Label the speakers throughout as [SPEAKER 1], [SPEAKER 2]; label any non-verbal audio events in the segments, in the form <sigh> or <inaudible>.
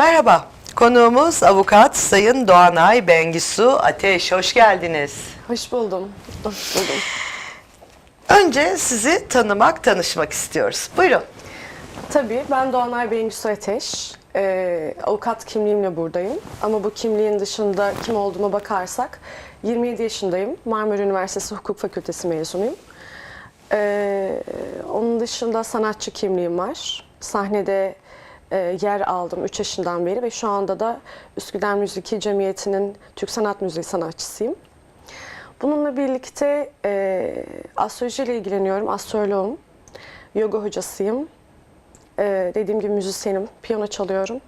[SPEAKER 1] Merhaba, konuğumuz avukat Sayın Doğanay Bengisu Ateş. Hoş geldiniz.
[SPEAKER 2] Hoş buldum. Hoş buldum.
[SPEAKER 1] Önce sizi tanımak, tanışmak istiyoruz. Buyurun.
[SPEAKER 2] Tabii ben Doğanay Bengüsü Ateş. Ee, avukat kimliğimle buradayım. Ama bu kimliğin dışında kim olduğuma bakarsak 27 yaşındayım. Marmara Üniversitesi Hukuk Fakültesi mezunuyum. Ee, onun dışında sanatçı kimliğim var. Sahnede e, yer aldım 3 yaşından beri ve şu anda da Üsküdar Müziki Cemiyeti'nin Türk Sanat Müziği sanatçısıyım. Bununla birlikte e, astrolojiyle ilgileniyorum, astroloğum, yoga hocasıyım. E, dediğim gibi müzisyenim, piyano çalıyorum.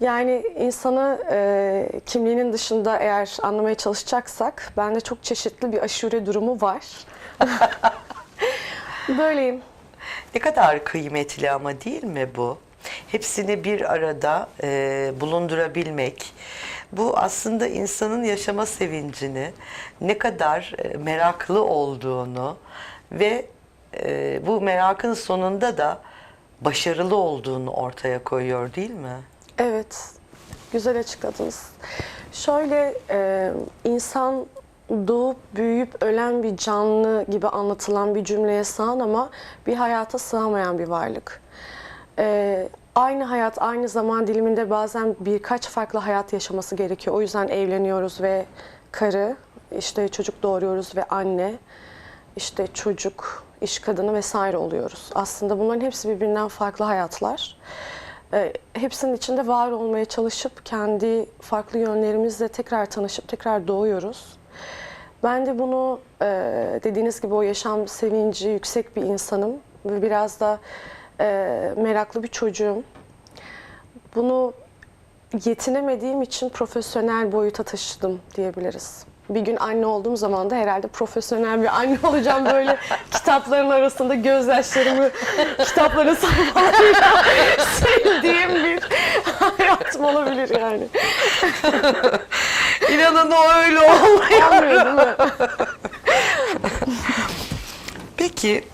[SPEAKER 2] Yani insanı e, kimliğinin dışında eğer anlamaya çalışacaksak bende çok çeşitli bir aşure durumu var. <laughs> Böyleyim.
[SPEAKER 1] Ne kadar kıymetli ama değil mi bu? Hepsini bir arada e, bulundurabilmek. Bu aslında insanın yaşama sevincini, ne kadar e, meraklı olduğunu ve e, bu merakın sonunda da başarılı olduğunu ortaya koyuyor değil mi?
[SPEAKER 2] Evet, güzel açıkladınız. Şöyle e, insan doğup büyüyüp ölen bir canlı gibi anlatılan bir cümleye sığan ama bir hayata sığamayan bir varlık. E, aynı hayat, aynı zaman diliminde bazen birkaç farklı hayat yaşaması gerekiyor. O yüzden evleniyoruz ve karı, işte çocuk doğuruyoruz ve anne, işte çocuk, iş kadını vesaire oluyoruz. Aslında bunların hepsi birbirinden farklı hayatlar. Ee, hepsinin içinde var olmaya çalışıp kendi farklı yönlerimizle tekrar tanışıp tekrar doğuyoruz. Ben de bunu e, dediğiniz gibi o yaşam sevinci yüksek bir insanım ve biraz da e, meraklı bir çocuğum. Bunu yetinemediğim için profesyonel boyuta taşıdım diyebiliriz. Bir gün anne olduğum zaman da herhalde profesyonel bir anne <laughs> olacağım böyle kitapların arasında gözyaşlarımı kitapların sayfalarıyla <laughs> sildiğim bir hayatım olabilir yani. <laughs>
[SPEAKER 1] İnanın o öyle olmuyor. Peki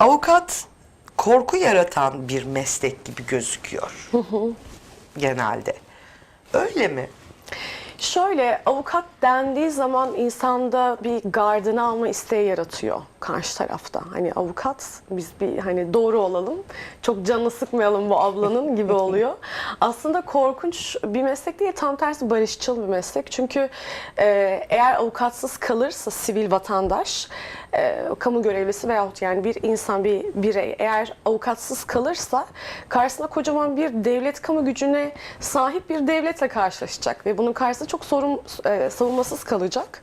[SPEAKER 1] avukat korku yaratan bir meslek gibi gözüküyor. Genelde. Öyle mi?
[SPEAKER 2] Şöyle avukat dendiği zaman insanda bir gardını alma isteği yaratıyor karşı tarafta. Hani avukat biz bir hani doğru olalım. Çok canını sıkmayalım bu ablanın gibi <laughs> oluyor. Aslında korkunç bir meslek değil tam tersi barışçıl bir meslek. Çünkü e, eğer avukatsız kalırsa sivil vatandaş e, kamu görevlisi veyahut yani bir insan bir birey eğer avukatsız kalırsa karşısına kocaman bir devlet kamu gücüne sahip bir devletle karşılaşacak ve bunun karşısında çok sorun e, savunmasız kalacak.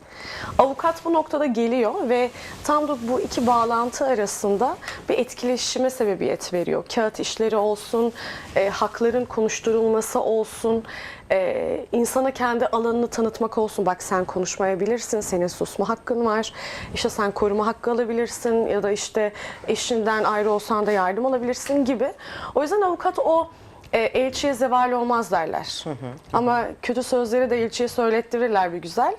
[SPEAKER 2] Avukat bu noktada geliyor ve tam da bu iki bağlantı arasında bir etkileşime sebebiyet veriyor. Kağıt işleri olsun, e, hakların konuşturulması olsun, e, insana kendi alanını tanıtmak olsun. Bak sen konuşmayabilirsin, senin susma hakkın var. İşte sen koruma hakkı alabilirsin ya da işte eşinden ayrı olsan da yardım alabilirsin gibi. O yüzden avukat o e, elçiye zeval olmaz derler. Ama kötü sözleri de elçiye söylettirirler bir güzel.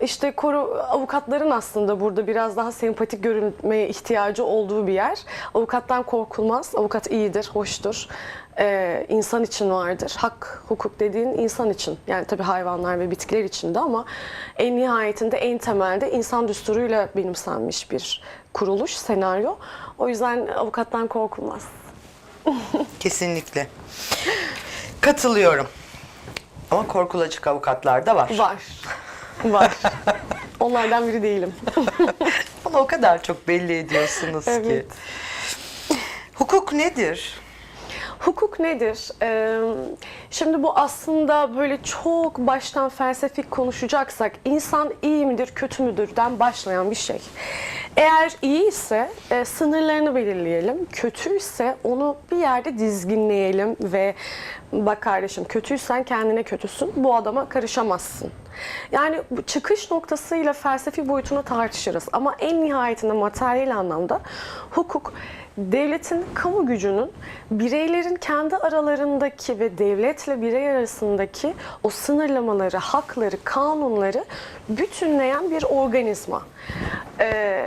[SPEAKER 2] İşte koru avukatların aslında burada biraz daha sempatik görünmeye ihtiyacı olduğu bir yer. Avukattan korkulmaz. Avukat iyidir, hoştur. Ee, insan için vardır. Hak, hukuk dediğin insan için. Yani tabii hayvanlar ve bitkiler için de ama en nihayetinde en temelde insan düsturuyla benimsenmiş bir kuruluş, senaryo. O yüzden avukattan korkulmaz. <laughs>
[SPEAKER 1] Kesinlikle. Katılıyorum. Ama korkulacak avukatlar da var.
[SPEAKER 2] Var. <laughs> Var. Onlardan biri değilim.
[SPEAKER 1] Ama o kadar çok belli ediyorsunuz ki.
[SPEAKER 2] Evet.
[SPEAKER 1] Hukuk nedir?
[SPEAKER 2] Hukuk nedir? Ee, şimdi bu aslında böyle çok baştan felsefik konuşacaksak insan iyi midir, kötü müdürden başlayan bir şey. Eğer iyi ise e, sınırlarını belirleyelim. Kötüyse onu bir yerde dizginleyelim ve bak kardeşim kötüysen kendine kötüsün. Bu adama karışamazsın. Yani bu çıkış noktasıyla felsefi boyutunu tartışırız. Ama en nihayetinde materyal anlamda hukuk devletin kamu gücünün bireylerin kendi aralarındaki ve devletle birey arasındaki o sınırlamaları, hakları, kanunları bütünleyen bir organizma. Ee,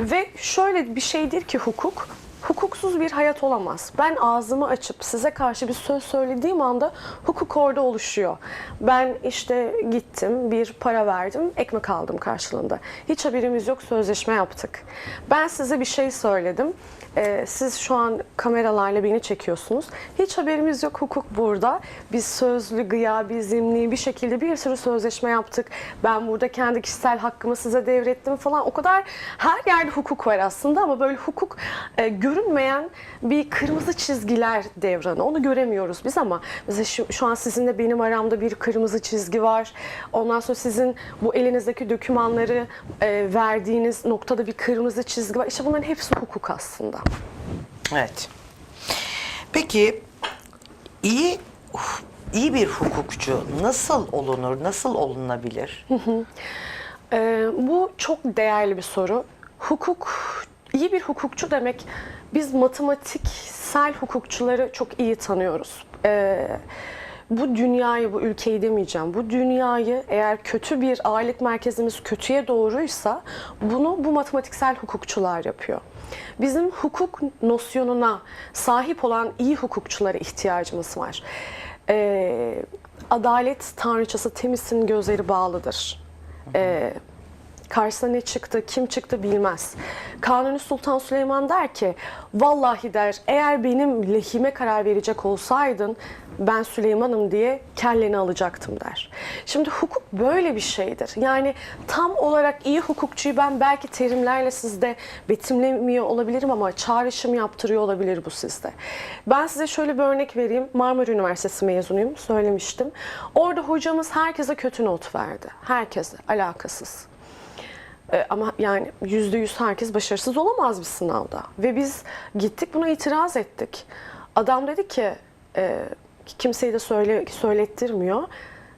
[SPEAKER 2] ve şöyle bir şeydir ki hukuk hukuksuz bir hayat olamaz. Ben ağzımı açıp size karşı bir söz söylediğim anda hukuk orada oluşuyor. Ben işte gittim, bir para verdim, ekmek aldım karşılığında. Hiç haberimiz yok, sözleşme yaptık. Ben size bir şey söyledim. Ee, siz şu an kameralarla beni çekiyorsunuz. Hiç haberimiz yok hukuk burada. Biz sözlü, gıyabi, zimni bir şekilde bir sürü sözleşme yaptık. Ben burada kendi kişisel hakkımı size devrettim falan. O kadar her yerde hukuk var aslında ama böyle hukuk e, görünmeyen bir kırmızı çizgiler devranı. Onu göremiyoruz biz ama mesela şu, şu an sizinle benim aramda bir kırmızı çizgi var. Ondan sonra sizin bu elinizdeki dokümanları e, verdiğiniz noktada bir kırmızı çizgi var. İşte bunların hepsi hukuk aslında.
[SPEAKER 1] Evet. Peki iyi iyi bir hukukçu nasıl olunur, nasıl olunabilir?
[SPEAKER 2] Ee, bu çok değerli bir soru. Hukuk, iyi bir hukukçu demek biz matematiksel hukukçuları çok iyi tanıyoruz. Ee, bu dünyayı, bu ülkeyi demeyeceğim. Bu dünyayı eğer kötü bir ağırlık merkezimiz kötüye doğruysa bunu bu matematiksel hukukçular yapıyor. Bizim hukuk nosyonuna sahip olan iyi hukukçulara ihtiyacımız var. Ee, adalet tanrıçası Temis'in gözleri bağlıdır. Ee, karşısına ne çıktı, kim çıktı bilmez. Kanuni Sultan Süleyman der ki, vallahi der eğer benim lehime karar verecek olsaydın ben Süleyman'ım diye kelleni alacaktım der. Şimdi hukuk böyle bir şeydir. Yani tam olarak iyi hukukçuyu ben belki terimlerle sizde betimlemiyor olabilirim ama çağrışım yaptırıyor olabilir bu sizde. Ben size şöyle bir örnek vereyim. Marmara Üniversitesi mezunuyum, söylemiştim. Orada hocamız herkese kötü not verdi. Herkese, alakasız. E, ama yani yüzde yüz herkes başarısız olamaz bir sınavda. Ve biz gittik buna itiraz ettik. Adam dedi ki e, kimseyi de söyle, söylettirmiyor.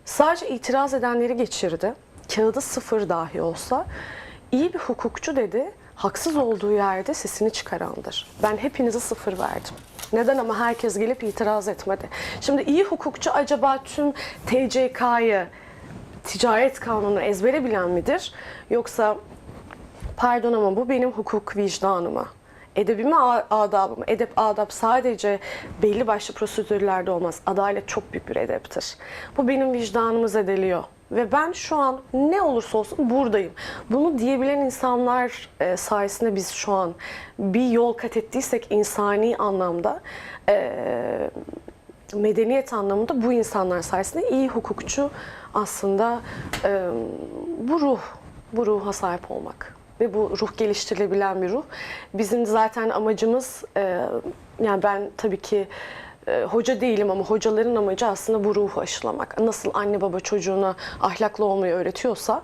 [SPEAKER 2] Sadece itiraz edenleri geçirdi. Kağıdı sıfır dahi olsa. iyi bir hukukçu dedi. Haksız olduğu yerde sesini çıkarandır. Ben hepinize sıfır verdim. Neden ama herkes gelip itiraz etmedi. Şimdi iyi hukukçu acaba tüm TCK'yı ticaret kanunu ezbere bilen midir? Yoksa pardon ama bu benim hukuk vicdanıma. Edebime adabım. Edep adab sadece belli başlı prosedürlerde olmaz. Adalet çok büyük bir edeptir. Bu benim vicdanımı zedeliyor. Ve ben şu an ne olursa olsun buradayım. Bunu diyebilen insanlar e, sayesinde biz şu an bir yol kat ettiysek insani anlamda e, medeniyet anlamında bu insanlar sayesinde iyi hukukçu aslında e, bu ruh, bu ruha sahip olmak ve bu ruh geliştirilebilen bir ruh. Bizim zaten amacımız, e, yani ben tabii ki e, hoca değilim ama hocaların amacı aslında bu ruhu aşılamak. Nasıl anne baba çocuğuna ahlaklı olmayı öğretiyorsa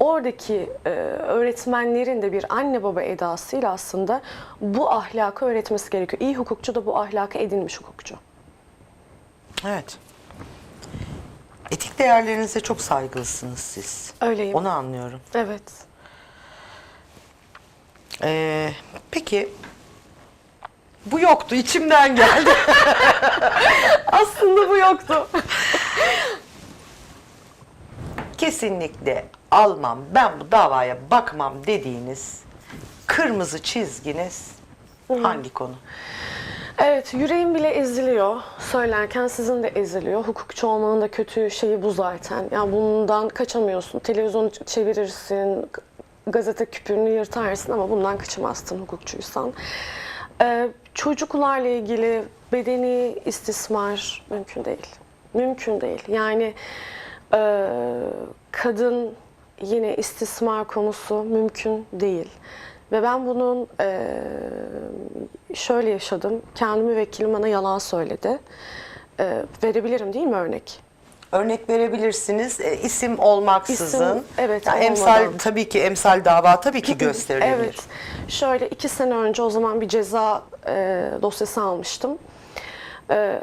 [SPEAKER 2] oradaki e, öğretmenlerin de bir anne baba edasıyla aslında bu ahlakı öğretmesi gerekiyor. İyi hukukçu da bu ahlakı edinmiş hukukçu.
[SPEAKER 1] Evet. Etik değerlerinize çok saygılısınız siz.
[SPEAKER 2] Öyleyim.
[SPEAKER 1] Onu anlıyorum.
[SPEAKER 2] Evet.
[SPEAKER 1] Ee, peki bu yoktu, içimden geldi. <laughs>
[SPEAKER 2] Aslında bu yoktu.
[SPEAKER 1] Kesinlikle almam, ben bu davaya bakmam dediğiniz kırmızı çizginiz hangi konu?
[SPEAKER 2] Evet, yüreğim bile eziliyor. Söylerken sizin de eziliyor. Hukukçu olmanın da kötü şeyi bu zaten. Yani bundan kaçamıyorsun. Televizyonu çevirirsin, gazete küpürünü yırtarsın ama bundan kaçamazsın hukukçuysan. Ee, çocuklarla ilgili bedeni istismar mümkün değil. Mümkün değil. Yani e, kadın yine istismar konusu mümkün değil. Ve ben bunun e, şöyle yaşadım. Kendi müvekkilim bana yalan söyledi. E, verebilirim değil mi örnek?
[SPEAKER 1] Örnek verebilirsiniz. E, isim olmaksızın.
[SPEAKER 2] İsim, evet,
[SPEAKER 1] Yani emsal
[SPEAKER 2] olmadan.
[SPEAKER 1] tabii ki emsal dava tabii ki <laughs> gösterilebilir.
[SPEAKER 2] Evet. Şöyle iki sene önce o zaman bir ceza e, dosyası almıştım. E,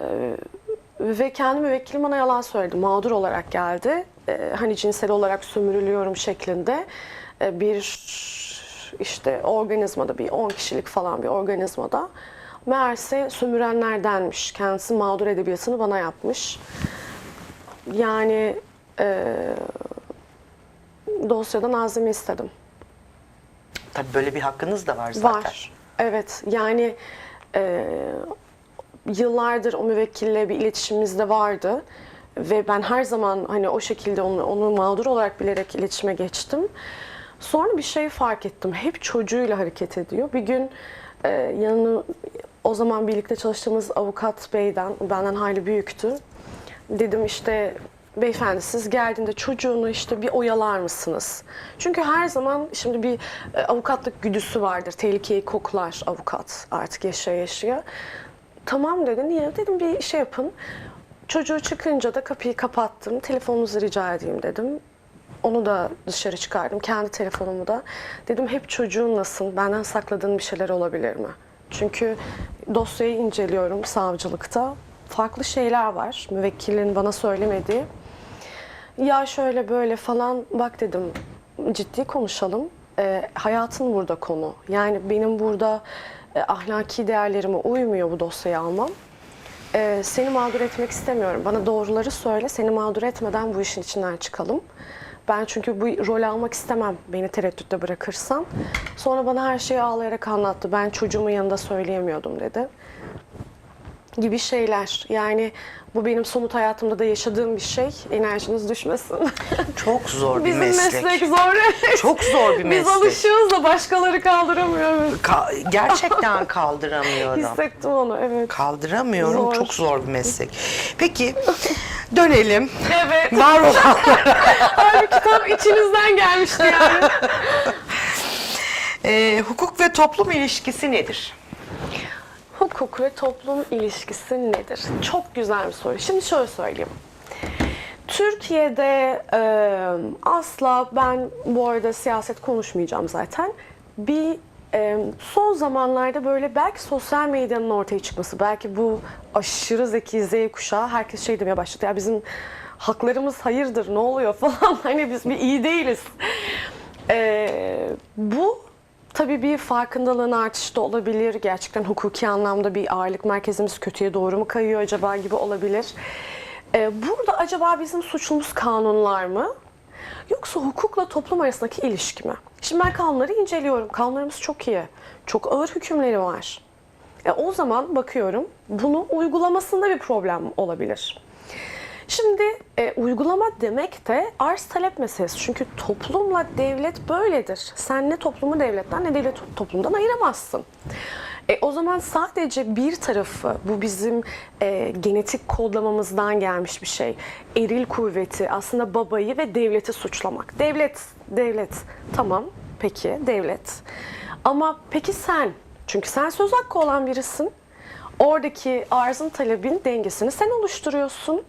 [SPEAKER 2] ve kendi müvekkilim bana yalan söyledi. Mağdur olarak geldi. E, hani cinsel olarak sömürülüyorum şeklinde e, bir işte organizmada bir 10 kişilik falan bir organizmada meğerse sömürenlerdenmiş. Kendisi mağdur edebiyatını bana yapmış. Yani e, dosyadan azami istedim.
[SPEAKER 1] Tabii böyle bir hakkınız da var zaten.
[SPEAKER 2] Var. Evet yani e, yıllardır o müvekkille bir iletişimimiz de vardı. Ve ben her zaman hani o şekilde onu, onu mağdur olarak bilerek iletişime geçtim. Sonra bir şey fark ettim. Hep çocuğuyla hareket ediyor. Bir gün e, yanı o zaman birlikte çalıştığımız avukat beyden, benden hayli büyüktü. Dedim işte beyefendi siz geldiğinde çocuğunu işte bir oyalar mısınız? Çünkü her zaman şimdi bir e, avukatlık güdüsü vardır. Tehlikeyi koklar avukat artık yaşaya yaşaya. Tamam dedi. Niye? Dedim bir şey yapın. Çocuğu çıkınca da kapıyı kapattım. Telefonunuzu rica edeyim dedim. Onu da dışarı çıkardım. Kendi telefonumu da. Dedim hep çocuğun nasıl? Benden sakladığın bir şeyler olabilir mi? Çünkü dosyayı inceliyorum savcılıkta. Farklı şeyler var. Müvekkilin bana söylemediği. Ya şöyle böyle falan bak dedim ciddi konuşalım. Ee, hayatın burada konu. Yani benim burada e, ahlaki değerlerime uymuyor bu dosyayı almam. Ee, seni mağdur etmek istemiyorum. Bana doğruları söyle. Seni mağdur etmeden bu işin içinden çıkalım. Ben çünkü bu rol almak istemem beni tereddütte bırakırsan. Sonra bana her şeyi ağlayarak anlattı. Ben çocuğumun yanında söyleyemiyordum dedi. Gibi şeyler. Yani bu benim somut hayatımda da yaşadığım bir şey. Enerjiniz düşmesin. <laughs>
[SPEAKER 1] Çok zor bir
[SPEAKER 2] Bizim
[SPEAKER 1] meslek.
[SPEAKER 2] meslek, zor.
[SPEAKER 1] Çok zor bir
[SPEAKER 2] Biz
[SPEAKER 1] meslek.
[SPEAKER 2] alışıyoruz da başkaları kaldıramıyoruz.
[SPEAKER 1] Ka- gerçekten kaldıramıyorum.
[SPEAKER 2] Hissettim onu evet.
[SPEAKER 1] Kaldıramıyorum.
[SPEAKER 2] Zor.
[SPEAKER 1] Çok zor bir meslek. Peki dönelim.
[SPEAKER 2] Evet.
[SPEAKER 1] Var olan
[SPEAKER 2] Halbuki <laughs> tam içinizden gelmişti yani. <laughs>
[SPEAKER 1] Ee, hukuk ve toplum ilişkisi nedir?
[SPEAKER 2] Hukuk ve toplum ilişkisi nedir? Çok güzel bir soru. Şimdi şöyle söyleyeyim. Türkiye'de e, asla ben bu arada siyaset konuşmayacağım zaten. Bir e, son zamanlarda böyle belki sosyal medyanın ortaya çıkması, belki bu aşırı zeki Z kuşağı herkes şey demeye başladı. Ya bizim haklarımız hayırdır ne oluyor falan <laughs> hani biz bir iyi değiliz. E, bu Tabii bir farkındalığın artışı da olabilir. Gerçekten hukuki anlamda bir ağırlık merkezimiz kötüye doğru mu kayıyor acaba gibi olabilir. Ee, burada acaba bizim suçumuz kanunlar mı? Yoksa hukukla toplum arasındaki ilişki mi? Şimdi ben kanunları inceliyorum. Kanunlarımız çok iyi. Çok ağır hükümleri var. E, o zaman bakıyorum bunu uygulamasında bir problem olabilir. Şimdi e, uygulama demek de arz talep meselesi. Çünkü toplumla devlet böyledir. Sen ne toplumu devletten ne devlet toplumdan ayıramazsın. E, o zaman sadece bir tarafı, bu bizim e, genetik kodlamamızdan gelmiş bir şey. Eril kuvveti, aslında babayı ve devleti suçlamak. Devlet, devlet. Tamam, peki devlet. Ama peki sen? Çünkü sen söz hakkı olan birisin. Oradaki arzın talebin dengesini sen oluşturuyorsun.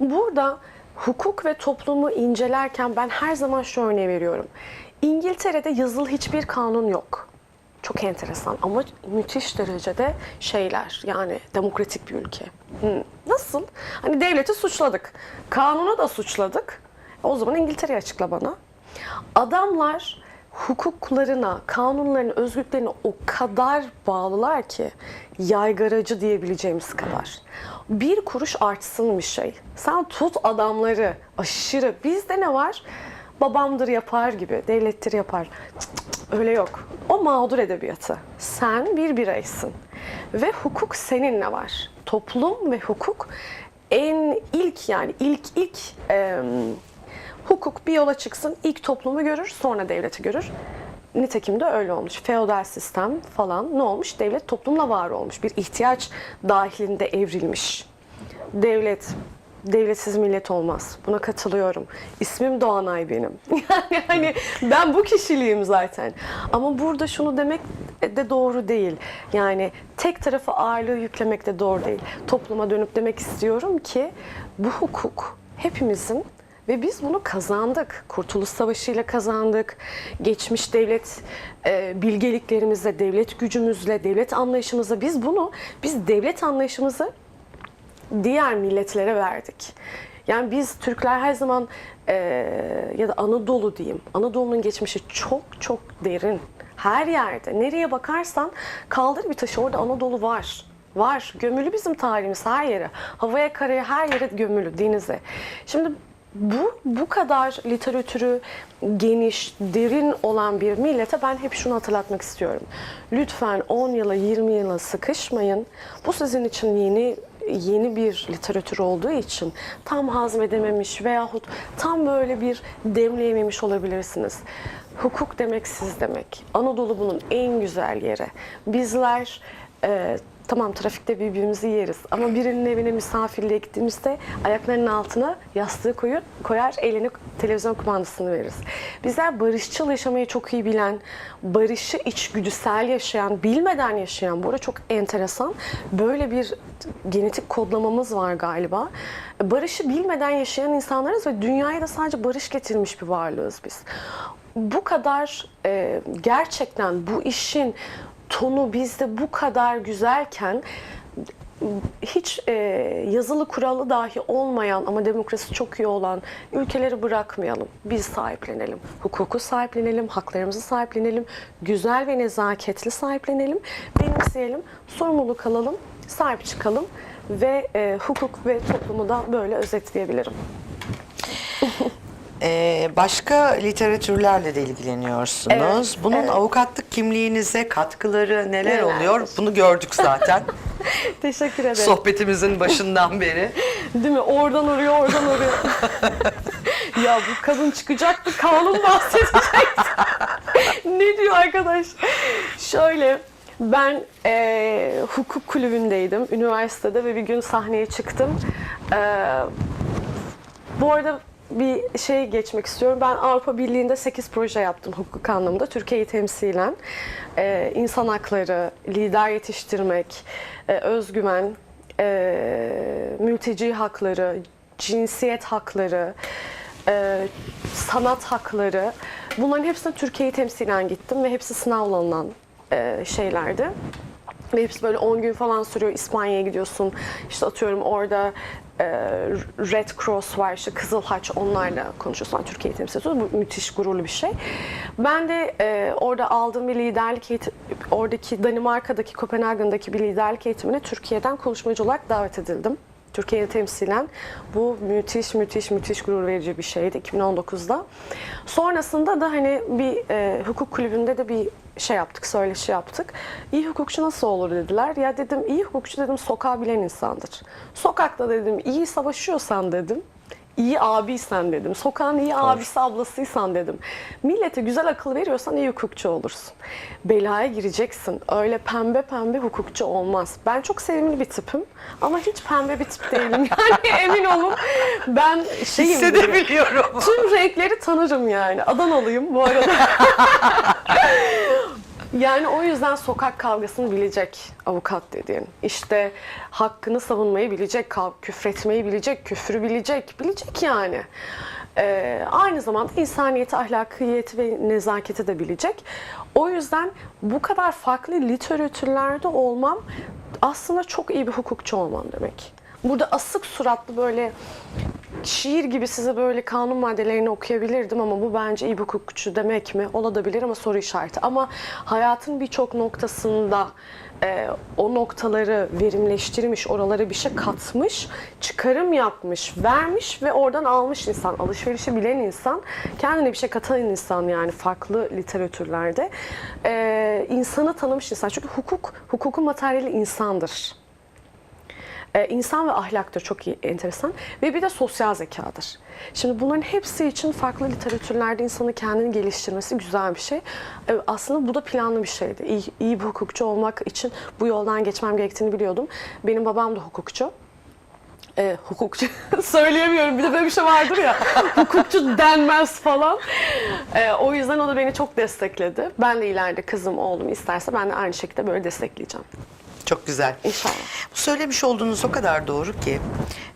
[SPEAKER 2] Burada hukuk ve toplumu incelerken ben her zaman şu örneği veriyorum. İngiltere'de yazılı hiçbir kanun yok. Çok enteresan ama müthiş derecede şeyler yani demokratik bir ülke. Hı, Nasıl? Hani devleti suçladık. Kanunu da suçladık. O zaman İngiltere'yi açıkla bana. Adamlar hukuklarına, kanunlarına, özgürlüklerine o kadar bağlılar ki yaygaracı diyebileceğimiz kadar. Bir kuruş artsın bir şey. Sen tut adamları aşırı. Bizde ne var? Babamdır yapar gibi, devlettir yapar. Cık cık cık, öyle yok. O mağdur edebiyatı. Sen bir bireysin. Ve hukuk seninle var. Toplum ve hukuk en ilk yani ilk ilk em, Hukuk bir yola çıksın, ilk toplumu görür, sonra devleti görür. Nitekim de öyle olmuş. Feodal sistem falan ne olmuş? Devlet toplumla var olmuş. Bir ihtiyaç dahilinde evrilmiş. Devlet, devletsiz millet olmaz. Buna katılıyorum. İsmim Doğanay benim. <laughs> Yani hani ben bu kişiliğim zaten. Ama burada şunu demek de doğru değil. Yani tek tarafa ağırlığı yüklemek de doğru değil. Topluma dönüp demek istiyorum ki bu hukuk hepimizin ve biz bunu kazandık. Kurtuluş Savaşı ile kazandık. Geçmiş devlet e, bilgeliklerimizle, devlet gücümüzle, devlet anlayışımızla biz bunu, biz devlet anlayışımızı diğer milletlere verdik. Yani biz Türkler her zaman e, ya da Anadolu diyeyim. Anadolu'nun geçmişi çok çok derin. Her yerde. Nereye bakarsan kaldır bir taşı orada Anadolu var. Var. Gömülü bizim tarihimiz her yere. Havaya karaya her yere gömülü denize. Şimdi bu bu kadar literatürü geniş, derin olan bir millete ben hep şunu hatırlatmak istiyorum. Lütfen 10 yıla 20 yıla sıkışmayın. Bu sizin için yeni yeni bir literatür olduğu için tam hazmedememiş veyahut tam böyle bir demleyememiş olabilirsiniz. Hukuk demek siz demek. Anadolu bunun en güzel yeri. Bizler e, tamam trafikte birbirimizi yeriz ama birinin evine misafirliğe gittiğimizde ayaklarının altına yastığı koyup koyar elini televizyon kumandasını veririz. Bizler barışçıl yaşamayı çok iyi bilen, barışı içgüdüsel yaşayan, bilmeden yaşayan, bu arada çok enteresan böyle bir genetik kodlamamız var galiba. Barışı bilmeden yaşayan insanlarız ve dünyaya da sadece barış getirmiş bir varlığız biz. Bu kadar e, gerçekten bu işin tonu bizde bu kadar güzelken hiç e, yazılı kuralı dahi olmayan ama demokrasi çok iyi olan ülkeleri bırakmayalım. Biz sahiplenelim. Hukuku sahiplenelim, haklarımızı sahiplenelim, güzel ve nezaketli sahiplenelim, benimseyelim, sorumluluk alalım, sahip çıkalım ve e, hukuk ve toplumu da böyle özetleyebilirim. <laughs>
[SPEAKER 1] Ee, başka literatürlerle de ilgileniyorsunuz.
[SPEAKER 2] Evet,
[SPEAKER 1] Bunun
[SPEAKER 2] evet.
[SPEAKER 1] avukatlık kimliğinize katkıları neler
[SPEAKER 2] Neler?
[SPEAKER 1] oluyor? Bunu gördük zaten <laughs>
[SPEAKER 2] Teşekkür ederim.
[SPEAKER 1] sohbetimizin başından beri.
[SPEAKER 2] Değil mi? Oradan oraya, oradan oraya. <laughs> ya bu kadın çıkacaktı, kanun bahsedecekti. <laughs> ne diyor arkadaş? Şöyle, ben eee, hukuk kulübündeydim üniversitede ve bir gün sahneye çıktım. Eee, bu arada bir şey geçmek istiyorum. Ben Avrupa Birliği'nde 8 proje yaptım hukuk anlamında. Türkiye'yi temsilen. Ee, insan hakları, lider yetiştirmek, e, özgüven, e, mülteci hakları, cinsiyet hakları, e, sanat hakları. Bunların hepsine Türkiye'yi temsilen gittim ve hepsi sınavla alınan e, şeylerdi. Ve hepsi böyle 10 gün falan sürüyor. İspanya'ya gidiyorsun. İşte atıyorum orada e, Red Cross var, işte Kızıl Haç onlarla konuşuyorsun. Yani Türkiye'yi temsil ediyorsun. Bu müthiş gururlu bir şey. Ben de e, orada aldığım bir liderlik oradaki Danimarka'daki Kopenhagen'daki bir liderlik eğitimine Türkiye'den konuşmacı olarak davet edildim. Türkiye'yi temsilen bu müthiş müthiş müthiş gurur verici bir şeydi 2019'da. Sonrasında da hani bir e, hukuk kulübünde de bir şey yaptık, söyleşi yaptık. İyi hukukçu nasıl olur dediler. Ya dedim iyi hukukçu dedim sokağı bilen insandır. Sokakta dedim iyi savaşıyorsan dedim. iyi abiysen dedim. Sokağın iyi abisi ablasıysan dedim. Millete güzel akıl veriyorsan iyi hukukçu olursun. Belaya gireceksin. Öyle pembe pembe hukukçu olmaz. Ben çok sevimli bir tipim ama hiç pembe bir tip değilim. <laughs> Yani emin olun ben şeyim.
[SPEAKER 1] Hissedebiliyorum.
[SPEAKER 2] Tüm renkleri tanırım yani. Adanalıyım bu arada. <laughs> Yani o yüzden sokak kavgasını bilecek avukat dediğin. İşte hakkını savunmayı bilecek, küfretmeyi bilecek, küfrü bilecek, bilecek yani. Ee, aynı zamanda insaniyeti, ahlakiyeti ve nezaketi de bilecek. O yüzden bu kadar farklı literatürlerde olmam aslında çok iyi bir hukukçu olmam demek. Burada asık suratlı böyle şiir gibi size böyle kanun maddelerini okuyabilirdim ama bu bence iyi bir hukukçu demek mi? Olabilir ama soru işareti. Ama hayatın birçok noktasında e, o noktaları verimleştirmiş, oralara bir şey katmış, çıkarım yapmış, vermiş ve oradan almış insan, alışverişi bilen insan, kendine bir şey katan insan yani farklı literatürlerde. E, insanı tanımış insan. Çünkü hukuk, hukukun materyali insandır. Ee, insan ve ahlaktır çok iyi, enteresan. Ve bir de sosyal zekadır. Şimdi bunların hepsi için farklı literatürlerde insanın kendini geliştirmesi güzel bir şey. Ee, aslında bu da planlı bir şeydi. İyi, iyi bir hukukçu olmak için bu yoldan geçmem gerektiğini biliyordum. Benim babam da hukukçu. Ee, hukukçu <laughs> söyleyemiyorum bir de böyle bir şey vardır ya <laughs> hukukçu denmez falan Ee, o yüzden o da beni çok destekledi ben de ileride kızım oğlum isterse ben de aynı şekilde böyle destekleyeceğim
[SPEAKER 1] Çok güzel.
[SPEAKER 2] İnşallah.
[SPEAKER 1] Bu söylemiş olduğunuz o kadar doğru ki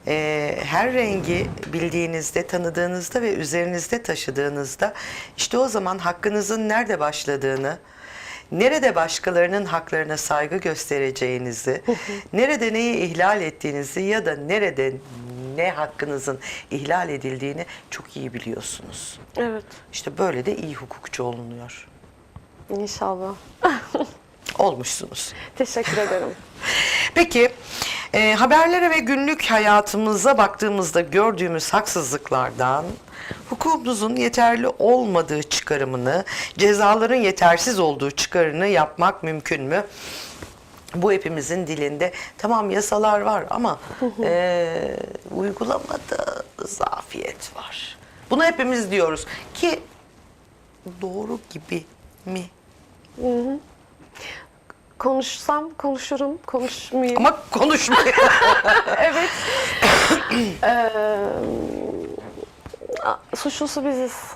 [SPEAKER 1] e, her rengi bildiğinizde, tanıdığınızda ve üzerinizde taşıdığınızda işte o zaman hakkınızın nerede başladığını, nerede başkalarının haklarına saygı göstereceğinizi, nerede neyi ihlal ettiğinizi ya da nerede ne hakkınızın ihlal edildiğini çok iyi biliyorsunuz.
[SPEAKER 2] evet
[SPEAKER 1] İşte böyle de iyi hukukçu olunuyor.
[SPEAKER 2] İnşallah. <laughs>
[SPEAKER 1] Olmuşsunuz.
[SPEAKER 2] Teşekkür ederim. <laughs>
[SPEAKER 1] Peki e, haberlere ve günlük hayatımıza baktığımızda gördüğümüz haksızlıklardan hukukumuzun yeterli olmadığı çıkarımını, cezaların yetersiz olduğu çıkarını yapmak mümkün mü? Bu hepimizin dilinde. Tamam yasalar var ama e, uygulamada zafiyet var. Bunu hepimiz diyoruz ki doğru gibi mi?
[SPEAKER 2] Konuşsam konuşurum, konuşmayayım.
[SPEAKER 1] Ama konuşmuyor. <laughs>
[SPEAKER 2] evet. Eee, a- suçlusu biziz.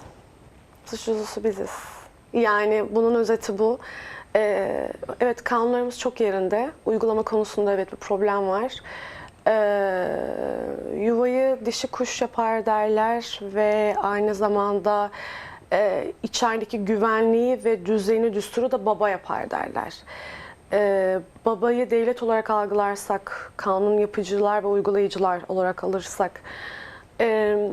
[SPEAKER 2] Suçlusu biziz. Yani bunun özeti bu. Eee, evet kanunlarımız çok yerinde. Uygulama konusunda evet bir problem var. Eee, yuvayı dişi kuş yapar derler ve aynı zamanda eee içerideki güvenliği ve düzeni düsturu da baba yapar derler. Eee, babayı devlet olarak algılarsak, kanun yapıcılar ve uygulayıcılar olarak alırsak, eee,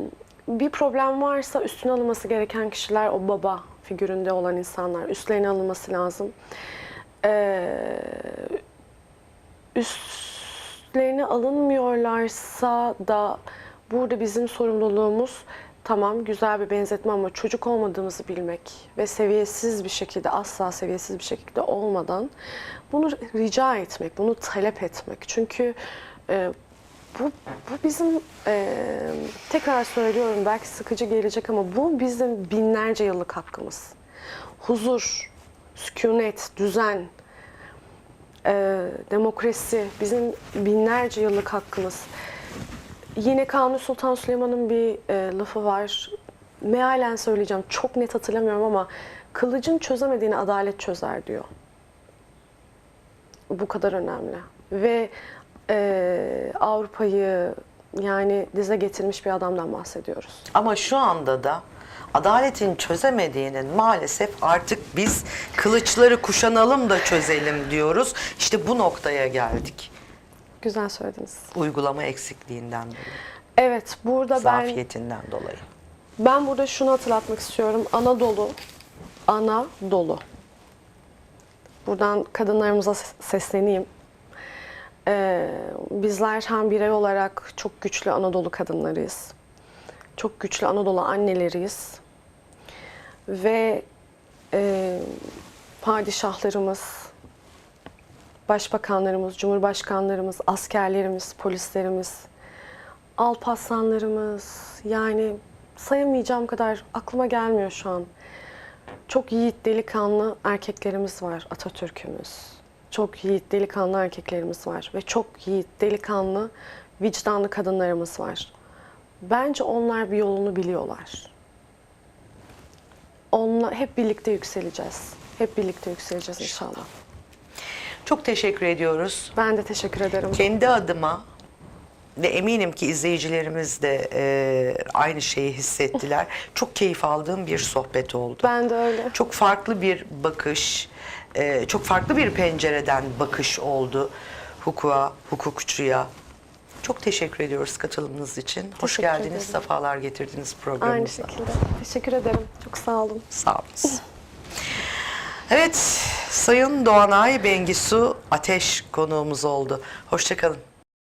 [SPEAKER 2] bir problem varsa üstüne alınması gereken kişiler o baba figüründe olan insanlar. Üstlerine alınması lazım. Eee üstlerine alınmıyorlarsa da burada bizim sorumluluğumuz tamam güzel bir benzetme ama çocuk olmadığımızı bilmek ve seviyesiz bir şekilde asla seviyesiz bir şekilde olmadan bunu rica etmek, bunu talep etmek. Çünkü e, bu, bu bizim e, tekrar söylüyorum belki sıkıcı gelecek ama bu bizim binlerce yıllık hakkımız. Huzur, sükunet, düzen, e, demokrasi bizim binlerce yıllık hakkımız. Yine Kanuni Sultan Süleyman'ın bir e, lafı var. Mealen söyleyeceğim, çok net hatırlamıyorum ama kılıcın çözemediğini adalet çözer diyor. Bu kadar önemli. Ve e, Avrupa'yı yani dize getirmiş bir adamdan bahsediyoruz.
[SPEAKER 1] Ama şu anda da adaletin çözemediğinin maalesef artık biz kılıçları kuşanalım da çözelim diyoruz. İşte bu noktaya geldik.
[SPEAKER 2] Güzel söylediniz.
[SPEAKER 1] Uygulama eksikliğinden dolayı,
[SPEAKER 2] Evet, burada ben
[SPEAKER 1] zafiyetinden dolayı.
[SPEAKER 2] Ben burada şunu hatırlatmak istiyorum. Anadolu, Anadolu. Buradan kadınlarımıza ses- sesleneyim. Ee, bizler hem birey olarak çok güçlü Anadolu kadınlarıyız. Çok güçlü Anadolu anneleriyiz. Ve e, padişahlarımız, başbakanlarımız, cumhurbaşkanlarımız, askerlerimiz, polislerimiz, Alparslanlarımız yani sayamayacağım kadar aklıma gelmiyor şu an. Çok yiğit delikanlı erkeklerimiz var Atatürk'ümüz. Çok yiğit delikanlı erkeklerimiz var ve çok yiğit delikanlı vicdanlı kadınlarımız var. Bence onlar bir yolunu biliyorlar. Onunla hep birlikte yükseleceğiz. Hep birlikte yükseleceğiz inşallah.
[SPEAKER 1] Çok teşekkür ediyoruz.
[SPEAKER 2] Ben de teşekkür ederim.
[SPEAKER 1] Kendi adıma ve eminim ki izleyicilerimiz de e, aynı şeyi hissettiler. Çok keyif aldığım bir sohbet oldu.
[SPEAKER 2] Ben de öyle.
[SPEAKER 1] Çok farklı bir bakış, e, çok farklı bir pencereden bakış oldu hukuka, hukukçuya. Çok teşekkür ediyoruz katılımınız için. Hoş
[SPEAKER 2] Teşekkür
[SPEAKER 1] geldiniz,
[SPEAKER 2] ederim.
[SPEAKER 1] sefalar getirdiniz programımıza.
[SPEAKER 2] Aynı şekilde. Teşekkür ederim. Çok sağ olun.
[SPEAKER 1] Sağ olun. Evet, Sayın Doğanay Bengisu Ateş konuğumuz oldu. Hoşçakalın.